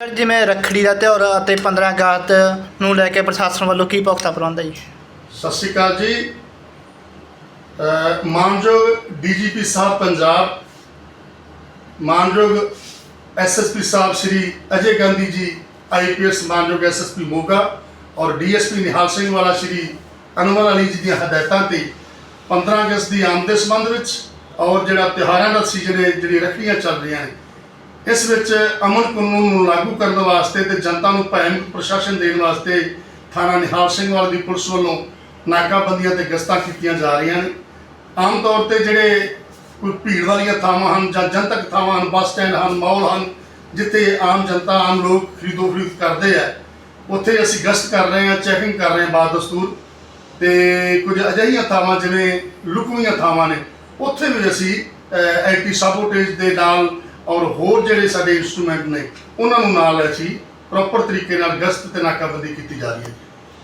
Sir ਜਿਵੇਂ ਰੱਖੜੀ ਦਾ ਤਿਉਹਾਰ ਅਤੇ 15 ਅਗਸਤ ਨੂੰ ਲੈ ਕੇ ਪ੍ਰਸ਼ਾਸਨ ਵੱਲੋਂ ਕੀ ਪੁਖਤਾ ਪ੍ਰਬੰਧ ਹੈ ਜੀ? ਸਤਿ ਸ਼੍ਰੀ ਅਕਾਲ ਜੀ। ਅਹ ਮਾਨਯੋਗ ਡੀਜੀਪੀ ਸਾਹਿਬ ਪੰਜਾਬ, ਮਾਨਯੋਗ ਐਸਐਸਪੀ ਸਾਹਿਬ ਸ਼੍ਰੀ ਅਜੇ ਗਾਂਧੀ ਜੀ, ਆਈਪੀਐਸ ਮਾਨਯੋਗ ਐਸਐਸਪੀ ਮੋਗਾ ਔਰ ਡੀਐਸਪੀ ਨਿਹਾਲ ਸਿੰਘ ਵਾਲਾ ਸ਼੍ਰੀ ਅਨਵਰ ਅਲੀ ਜੀ ਦੀਆਂ ਹਦਾਇਤਾਂ ਤੇ 15 ਅਗਸਤ ਦੀ ਆਮਦ ਦੇ ਸੰਬੰਧ ਵਿੱਚ ਔਰ ਜਿਹੜਾ ਤਿਉਹਾਰਾਂ ਦਾ ਸੀਜ਼ਨ ਹੈ ਜਿਹੜੀ ਰੱਖੜੀਆਂ ਚੱਲ ਰਹੀਆਂ ਨੇ ਇਸ ਵਿੱਚ ਅਮਨ ਕਾਨੂੰਨ ਨੂੰ ਲਾਗੂ ਕਰਨ ਵਾਸਤੇ ਤੇ ਜਨਤਾ ਨੂੰ ਭੈਣ ਪ੍ਰਸ਼ਾਸਨ ਦੇਣ ਵਾਸਤੇ ਥਾਣਾ ਨਿਹਾਲ ਸਿੰਘ ਵਾਲੇ ਦੀ ਪੁਲਿਸ ਵੱਲੋਂ ਨਾਕਾਬੰਦੀਆਂ ਤੇ ਗਸ਼ਤਾਂ ਕੀਤੀਆਂ ਜਾ ਰਹੀਆਂ ਨੇ। ਆਮ ਤੌਰ ਤੇ ਜਿਹੜੇ ਕੋਈ ਭੀੜ ਵਾਲੀਆਂ ਥਾਵਾਂ ਹਨ ਜਾਂ ਜਨਤਕ ਥਾਵਾਂ ਹਨ, ਬੱਸ ਸਟੈਂਡ ਹਨ ਮਾਲ ਹਨ, ਜਿੱਥੇ ਆਮ ਜਨਤਾ, ਆਮ ਲੋਕ ਖਰੀਦੋ ਫਰੋਖਤ ਕਰਦੇ ਆ, ਉੱਥੇ ਅਸੀਂ ਗਸ਼ਤ ਕਰ ਰਹੇ ਹਾਂ ਚੈਕਿੰਗ ਕਰ ਰਹੇ ਹਾਂ ਬਾਦ ਦਸਤੂਰ ਤੇ ਕੁਝ ਅਜਿਹੀਆਂ ਥਾਵਾਂ ਜਿਵੇਂ ਲੁਕਵੀਆਂ ਥਾਵਾਂ ਨੇ, ਉੱਥੇ ਵੀ ਅਸੀਂ ਐਂਟੀ ਸਾਬੋਟੇਜ ਦੇ ਨਾਲ ਔਰ ਹੋਰ ਜਿਹੜੇ ਸਾਡੇ ਇਨਸਟਰੂਮੈਂਟ ਨੇ, ਉਹਨਾਂ ਨੂੰ ਨਾਲ ਅਸੀਂ ਪ੍ਰੋਪਰ ਤਰੀਕੇ ਨਾਲ ਗਸ਼ਤ ਤੇ ਨਾਕਾਬੰਦੀ ਕੀਤੀ ਜਾ ਰਹੀ ਹੈ।